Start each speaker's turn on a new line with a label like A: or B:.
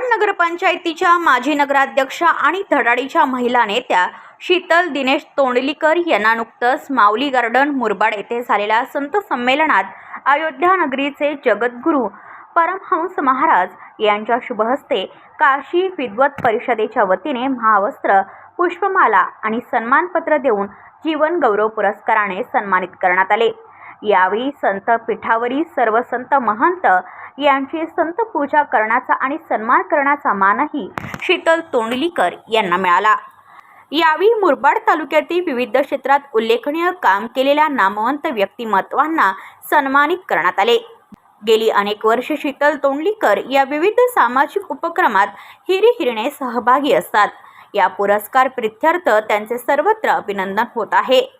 A: मुरबाड नगरपंचायतीच्या माजी नगराध्यक्षा आणि धडाडीच्या महिला नेत्या शीतल दिनेश तोंडलीकर यांना नुकतंच माऊली गार्डन मुरबाड येथे झालेल्या संत संमेलनात अयोध्या नगरीचे जगद्गुरू परमहंस महाराज यांच्या शुभहस्ते काशी विद्वत परिषदेच्या वतीने महावस्त्र पुष्पमाला आणि सन्मानपत्र देऊन जीवन गौरव पुरस्काराने सन्मानित करण्यात आले. यावेळी संत पीठावरील सर्व संत महंत यांची संत पूजा करण्याचा आणि सन्मान करण्याचा मानही शीतल तोंडलीकर यांना मिळाला. यावेळी मुरबाड तालुक्यातील विविध क्षेत्रात उल्लेखनीय काम केलेल्या नामवंत व्यक्तिमत्वांना सन्मानित करण्यात आले. गेली अनेक वर्षे शीतल तोंडलीकर या विविध सामाजिक उपक्रमात हिरीहिरीने सहभागी असतात. या पुरस्कार प्रित्यर्थ त्यांचे सर्वत्र अभिनंदन होत आहे.